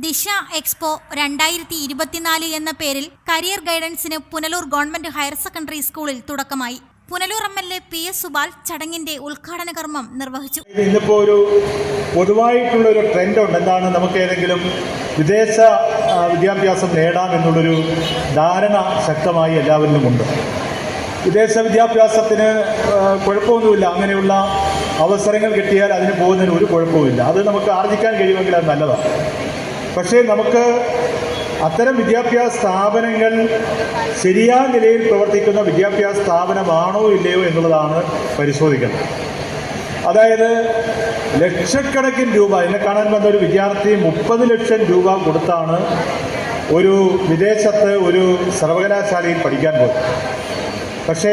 ദിശ എക്സ്പോ രണ്ടായിരത്തി ഇരുപത്തിനാല് എന്ന പേരിൽ കരിയർ ഗൈഡൻസിന് പുനലൂർ ഗവൺമെന്റ് ഹയർ സെക്കൻഡറി സ്കൂളിൽ തുടക്കമായി. Punalur M L A P S Subal ചടങ്ങിന്റെ ഉദ്ഘാടന കർമ്മം നിർവഹിച്ചു. ഇന്നിപ്പോ ഒരു പൊതുവായിട്ടുള്ള ഒരു ട്രെൻഡ് ഉണ്ട് എന്താണ് നമുക്ക് ഏതെങ്കിലും വിദേശ വിദ്യാഭ്യാസം നേടാം എന്നുള്ളൊരു ധാരണ ശക്തമായി എല്ലാവരിലും ഉണ്ട് വിദേശ വിദ്യാഭ്യാസത്തിന് കുഴപ്പമൊന്നുമില്ല. അങ്ങനെയുള്ള അവസരങ്ങൾ കിട്ടിയാൽ അതിന് പോകുന്നതിന് ഒരു കുഴപ്പവുമില്ല. അത് നമുക്ക് ആർജിക്കാൻ കഴിയുമെങ്കിൽ അത് നല്ലതാണ്. പക്ഷേ നമുക്ക് അത്തരം വിദ്യാഭ്യാസ സ്ഥാപനങ്ങൾ ശരിയായ നിലയിൽ പ്രവർത്തിക്കുന്ന വിദ്യാഭ്യാസ സ്ഥാപനമാണോ ഇല്ലയോ എന്നുള്ളതാണ് പരിശോധിക്കുന്നത് അതായത് ലക്ഷക്കണക്കിന് രൂപ എന്നെ കാണാൻ വന്ന ഒരു വിദ്യാർത്ഥി മുപ്പത് ലക്ഷം രൂപ കൊടുത്താണ് ഒരു വിദേശത്ത് ഒരു സർവകലാശാലയിൽ പഠിക്കാൻ പോയി പക്ഷേ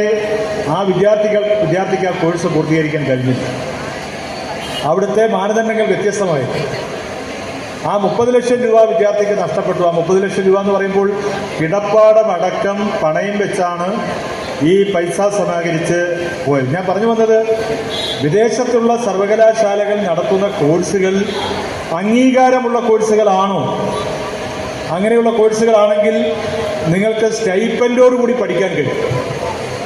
ആ വിദ്യാർത്ഥികൾ വിദ്യാർത്ഥിക്ക് ആ കോഴ്സ് പൂർത്തീകരിക്കാൻ കഴിഞ്ഞില്ല. അവിടുത്തെ മാനദണ്ഡങ്ങൾ വ്യത്യസ്തമായിരുന്നു. ആ മുപ്പത് ലക്ഷം രൂപ വിദ്യാർത്ഥിക്ക് നഷ്ടപ്പെട്ടു. ആ മുപ്പത് ലക്ഷം രൂപ എന്ന് പറയുമ്പോൾ കിടപ്പാടമടക്കം പണയം വെച്ചാണ് ഈ പൈസ സമാഹരിച്ച് പോയത്. ഞാൻ പറഞ്ഞു വന്നത് വിദേശത്തുള്ള സർവകലാശാലകൾ നടത്തുന്ന കോഴ്സുകൾ അംഗീകാരമുള്ള കോഴ്സുകളാണോ? അങ്ങനെയുള്ള കോഴ്സുകളാണെങ്കിൽ നിങ്ങൾക്ക് സ്റ്റൈപ്പൻഡോടുകൂടി പഠിക്കാൻ കഴിയും.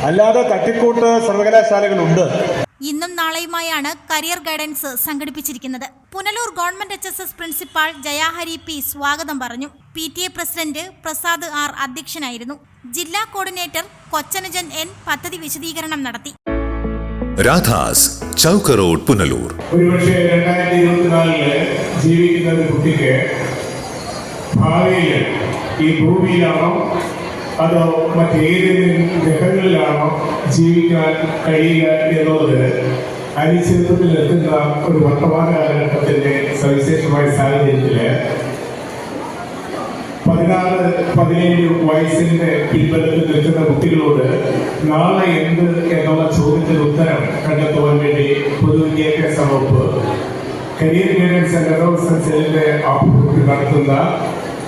അല്ലാതെ തട്ടിക്കൂട്ട് സർവകലാശാലകളുണ്ട്. ഇന്നും നാളെയുമായാണ് കരിയർ ഗൈഡൻസ് സംഘടിപ്പിച്ചിരിക്കുന്നത്. Punalur government H S S principal Jayahari P സ്വാഗതം പറഞ്ഞു. P T A president Prasad R അധ്യക്ഷനായിരുന്നു. ജില്ലാ കോർഡിനേറ്റർ കൊച്ചനുജൻ എൻ പദ്ധതി വിശദീകരണം നടത്തി. രാധാസ് ചൗക്ക് റോഡ് പുനലൂർ. ഒരുപക്ഷെ രണ്ടായിരത്തി ഇരുപത്തിനാലിൽ ജീവിക്കുന്ന ഒരു കുട്ടിക്ക് ഭാവിയിൽ ഈ ഭൂമിയിലാണോ അതോ മറ്റേതെങ്കിലും ഗ്രഹങ്ങളിലാണോ ജീവിക്കാൻ കഴിയുക എന്നുള്ളത്? അനിശ്ചിതത്വത്തിൽ എത്തുന്ന ഒരു വർത്തമാന കാലഘട്ടത്തിന്റെ സവിശേഷമായ സാഹചര്യത്തിൽ പതിനാറ് പതിനേഴ് വയസ്സിന്റെ പിൻബലത്തിൽ നിൽക്കുന്ന കുട്ടികളോട് നാളെ എന്ത് എന്നുള്ള ചോദ്യത്തിന് ഉത്തരം കണ്ടെത്തുവാൻ വേണ്ടി പൊതുവിദ്യാഭ്യാസ വകുപ്പ് കരിയർ ഗൈഡൻസ് ആൻഡ് ആഭിമുഖ്യത്തിൽ നടത്തുന്ന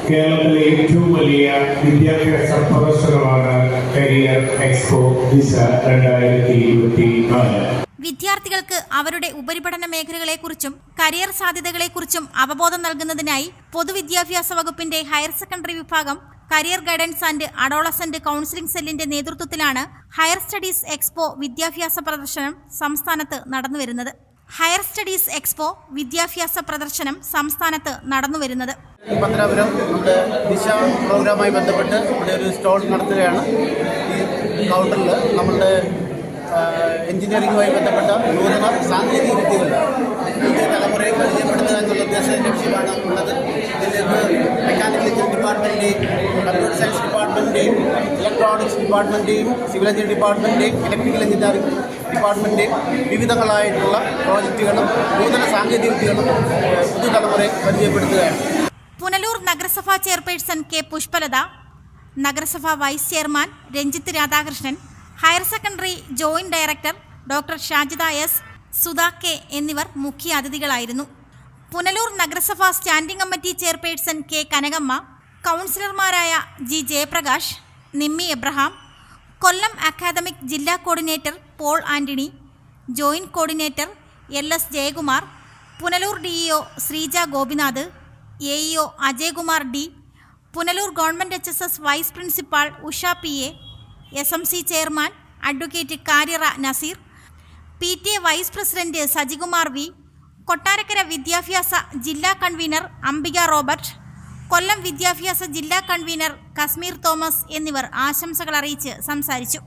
കേരളത്തിലെ ഏറ്റവും വലിയ വിദ്യാഭ്യാസ പ്രദർശനമാണ് കരിയർ എക്സ്പോ ദിശ രണ്ടായിരത്തി ഇരുപത്തി നാല് വിദ്യാർത്ഥികൾക്ക് അവരുടെ ഉപരിപഠന മേഖലകളെക്കുറിച്ചും കരിയർ സാധ്യതകളെക്കുറിച്ചും അവബോധം നൽകുന്നതിനായി പൊതുവിദ്യാഭ്യാസ വകുപ്പിന്റെ ഹയർ സെക്കൻഡറി വിഭാഗം career guidance and adolescent counselling സെല്ലിന്റെ നേതൃത്വത്തിലാണ് ഹയർ സ്റ്റഡീസ് എക്സ്പോ വിദ്യാഭ്യാസ പ്രദർശനം സംസ്ഥാനത്ത് നടന്നുവരുന്നത്. ഹയർ സ്റ്റഡീസ് എക്സ്പോ വിദ്യാഭ്യാസ പ്രദർശനം സംസ്ഥാനത്ത് നടന്നുവരുന്നത് പത്തനാപുരം നമ്മുടെ ദിശ പ്രോഗ്രാമായി ബന്ധപ്പെട്ട് ഇവിടെ ഒരു സ്റ്റോൾ നടത്തുകയാണ്. ഈ കൗണ്ടറിൽ നമ്മളുടെ എഞ്ചിനീയറിംഗുമായി ബന്ധപ്പെട്ട നൂതന സാങ്കേതിക വിദ്യകൾ പുതിയ തലമുറയെ പരിചയപ്പെടുത്തുക എന്നുള്ള ഉദ്ദേശ ലക്ഷ്യമാണ് ഉള്ളത്. ഇതിലേക്ക് മെക്കാനിക്കൽ എഞ്ചിനീയറിംഗ് ഡിപ്പാർട്ട്മെന്റിന്റെയും കമ്പ്യൂട്ടർ ഇലക്ട്രോണിക്സ് ഡിപ്പാർട്ട്മെന്റേയും സിവിൽ എഞ്ചിനീയറിംഗ് ഡിപ്പാർട്ട്മെന്റേയും ഇലക്ട്രിക്കൽ എഞ്ചിനീയറിംഗ് ഡിപ്പാർട്ട്മെന്റേയും വിവിധങ്ങളായിട്ടുള്ള പ്രോജക്റ്റുകളും നൂതന സാങ്കേതിക വിദ്യകളും പുതുതലമുറയെ പരിചയപ്പെടുത്തുകയാണ്. പുനലൂർ നഗരസഭാ ചെയർപേഴ്സൺ കെ പുഷ്പലത നഗരസഭാ vice chairman Ranjith Radhakrishnan higher secondary joint director doctor Shajida S Sudha K എന്നിവർ മുഖ്യ അതിഥികളായിരുന്നു. പുനലൂർ നഗരസഭാ standing committee chairperson K Kanakamma കൗൺസിലർമാരായ G Jayaprakash Nimmi Abraham Kollam academic ജില്ലാ coordinator Paul Antony joint coordinator L S Jayakumar Punalur DEO Sreeja Gopinath A EO Ajayakumar D Punalur government H S S vice principal Usha P A S M C chairman advocate Karyara Nazeer P T A vice president Sajikumar V Kottarakkara വിദ്യാഭ്യാസ ജില്ലാ convener Ambika Robert കൊല്ലം വിദ്യാഭ്യാസ ജില്ലാ convener Kashmir Thomas എന്നിവർ ആശംസകൾ അറിയിച്ച് സംസാരിച്ചു.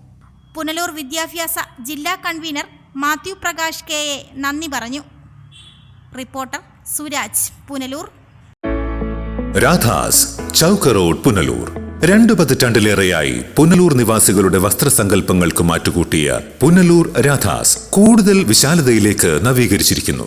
പുനലൂർ വിദ്യാഭ്യാസ ജില്ലാ convener Mathew Prakash K A നന്ദി പറഞ്ഞു. റിപ്പോർട്ടർ സുരാജ് പുനലൂർ. രാധാസ് ചൗക്ക് റോഡ് പുനലൂർ. രണ്ടു പതിറ്റാണ്ടിലേറെയായി പുനലൂർ നിവാസികളുടെ വസ്ത്രസങ്കല്പങ്ങൾക്ക് മാറ്റുകൂട്ടിയ പുനലൂർ രാധാസ് കൂടുതൽ വിശാലതയിലേക്ക് നവീകരിച്ചിരിക്കുന്നു.